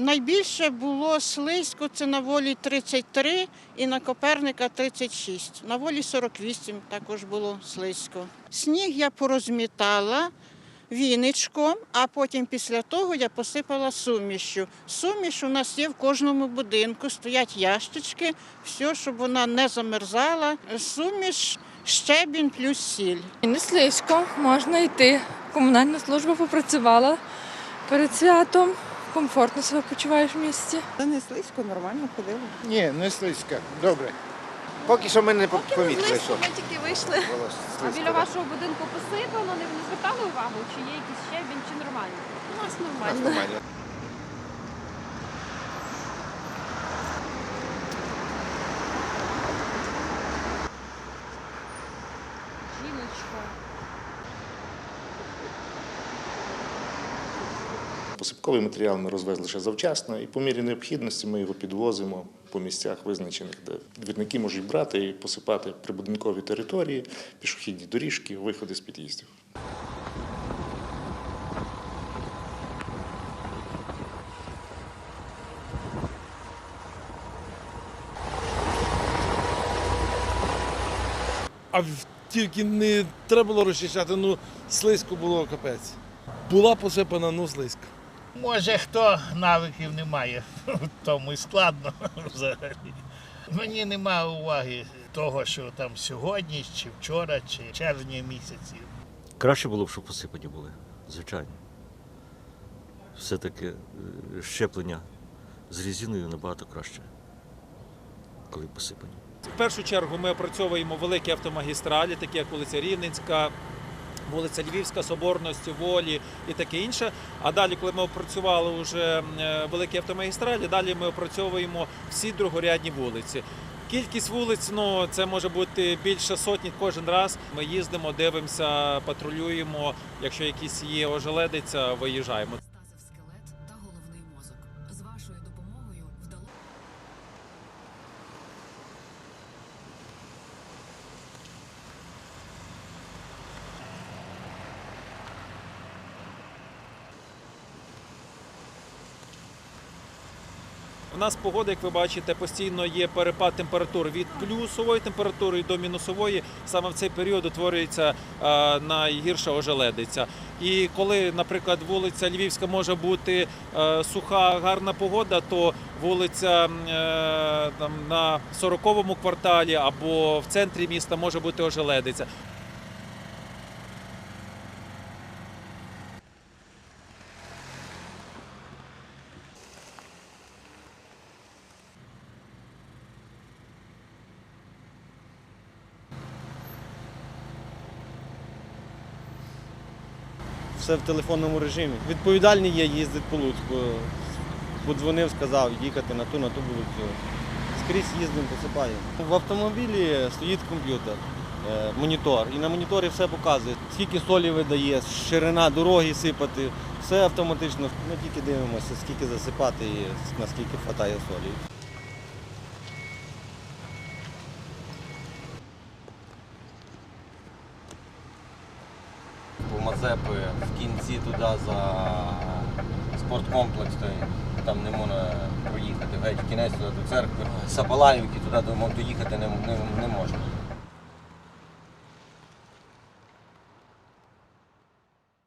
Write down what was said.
Найбільше було слизько, це на волі 33 і на Коперника 36. На волі 48 також було слизько. Сніг я порозмітала віничком, а потім після того я посипала сумішю. Суміш у нас є в кожному будинку, стоять ящички, все, щоб вона не замерзала. Суміш, щебінь плюс сіль. Не слизько, можна йти. Комунальна служба попрацювала перед святом. Комфортно себе почуваєш в місті. Та не слизько, нормально ходили. Ні, не слизька. Добре. Поки що ми не помітили, що Ми тільки вийшли. було А слизько. біля вашого будинку посипано, не не звертали увагу, чи є якийсь щебінь, чи нормально? У нас нас нормально. нормально. Жіночка. Посипковий матеріал ми розвезли ще завчасно, і по мірі необхідності ми його підвозимо по місцях визначених, де двірники можуть брати і посипати прибудинкові території, пішохідні доріжки, виходи з під'їздів. А тільки не треба було розчищати, ну слизько було капець. Була посипана, ну слизько. Може, хто навиків не має, тому і складно взагалі. Мені немає уваги того, що там сьогодні, чи вчора, чи червні місяці. Краще було б, щоб посипані були, звичайно. Все-таки е, щеплення з резиною набагато краще, коли посипані. В першу чергу ми опрацьовуємо великі автомагістралі, такі як вулиця Рівненська, вулиця Львівська, Соборності, Волі і таке інше. А далі, коли ми опрацювали вже е, великі автомагістралі, далі ми опрацьовуємо всі другорядні вулиці. Кількість вулиць, ну це може бути більше сотні кожен раз. Ми їздимо, дивимося, патрулюємо. Якщо якісь є ожеледиця, виїжджаємо. Нас погода, як ви бачите, постійно є перепад температур від плюсової температури до мінусової. Саме в цей період утворюється е, найгірша ожеледиця. І коли, наприклад, вулиця Львівська може бути е, суха, гарна погода, то вулиця е, там, на 40-му кварталі або в центрі міста може бути ожеледиця. Все в телефонному режимі. Відповідальний є, їздить по Луцьку. Подзвонив, сказав їхати на ту, на ту вулицю. Скрізь їздимо, посипаємо. В автомобілі стоїть комп'ютер, е, монітор. І на моніторі все показує, скільки солі видає, ширина дороги сипати. Все автоматично. Ми тільки дивимося, скільки засипати і наскільки вистачає солі. по Мазепи в кінці туди за спорткомплекс, той, там не можна проїхати. Геть в кінець туди до церкви. Сапалаївки туди до Монту їхати не, не, не можна.